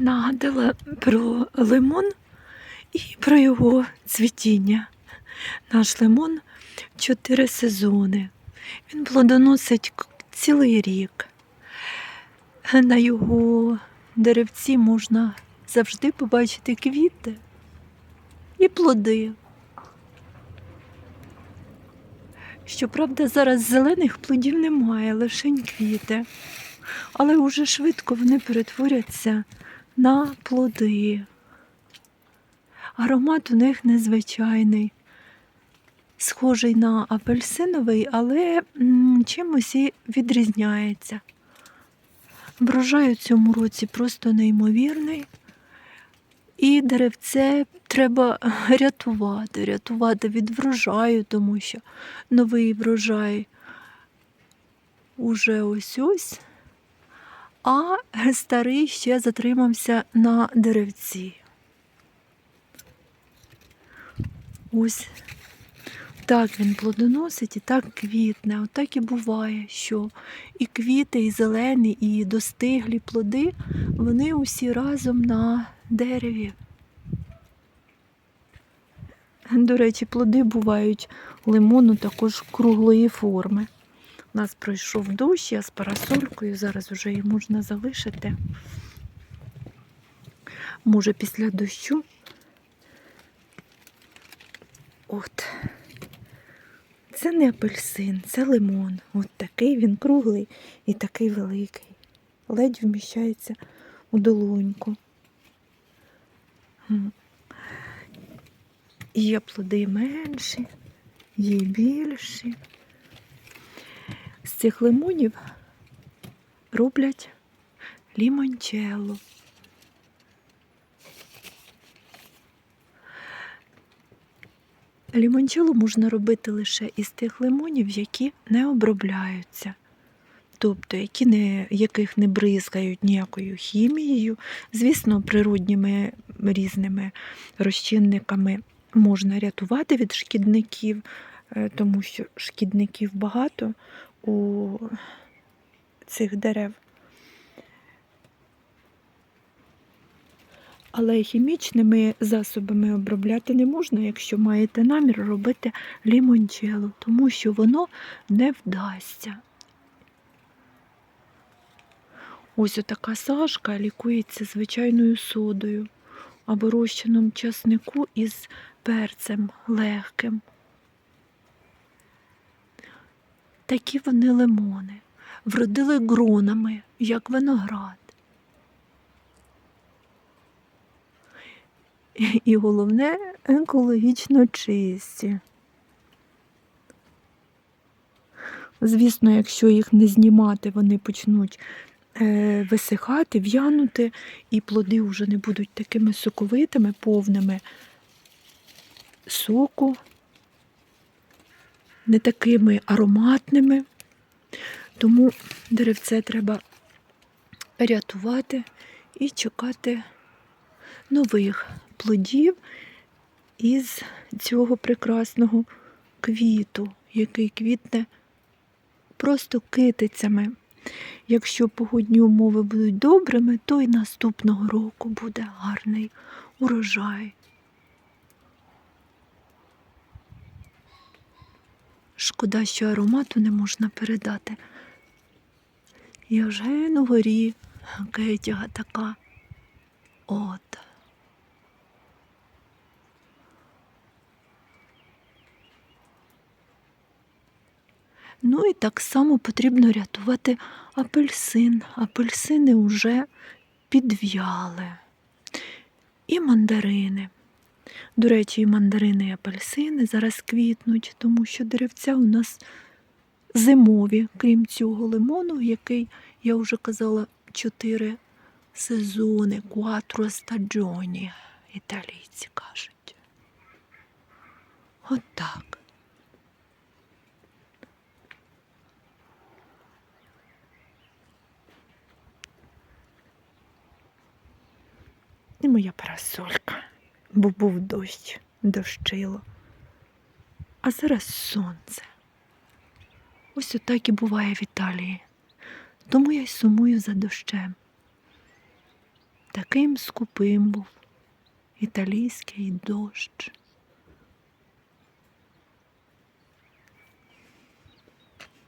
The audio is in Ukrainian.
нагадала про лимон і про його цвітіння. Наш лимон чотири сезони. Він плодоносить цілий рік. На його деревці можна завжди побачити квіти і плоди. Щоправда, зараз зелених плодів немає, лише квіти. Але уже швидко вони перетворяться на плоди. Аромат у них незвичайний, схожий на апельсиновий, але чимось і відрізняється. Врожай у цьому році просто неймовірний. І деревце треба рятувати, рятувати від врожаю, тому що новий врожай уже ось ось, а старий ще затримався на деревці. Ось так він плодоносить і так квітне. Отак і буває, що і квіти, і зелені, і достиглі плоди, вони усі разом на дереві. До речі, плоди бувають лимону також круглої форми. У нас пройшов дощ, я з парасолькою, зараз вже її можна залишити. Може, після дощу. От. Це не апельсин, це лимон. От такий він круглий і такий великий. Ледь вміщається у долоньку. Є плоди менші, є більші. З цих лимонів роблять лімончелло. Лімончелло можна робити лише із тих лимонів, які не обробляються, тобто які не, яких не бризкають ніякою хімією. Звісно, природніми різними розчинниками можна рятувати від шкідників, е, тому що шкідників багато у цих дерев. Але хімічними засобами обробляти не можна, якщо маєте намір робити лімончелло, тому що воно не вдасться. Ось отака сашка лікується звичайною содою або розчином часнику із перцем легким. Такі вони лимони, вродили гронами, як виноград. І головне екологічно чисті. Звісно, якщо їх не знімати, вони почнуть е, висихати, в'янути, і плоди вже не будуть такими соковитими, повними соку, не такими ароматними. Тому деревце треба рятувати і чекати нових плодів із цього прекрасного квіту, який квітне просто китицями. Якщо погодні умови будуть добрими, то й наступного року буде гарний урожай. Шкода, що аромату не можна передати. І вже на горі кетяга така. От. Ну і так само потрібно рятувати апельсин. Апельсини вже підв'яли. І мандарини. До речі, і мандарини, і апельсини зараз квітнуть, тому що деревця у нас зимові, крім цього лимону, який, я вже казала, чотири сезони, quattro stagioni, італійці кажуть. От так. І моя парасолька, бо був дощ, дощило. А зараз сонце. Ось отак і буває в Італії. Тому я й сумую за дощем. Таким скупим був італійський дощ.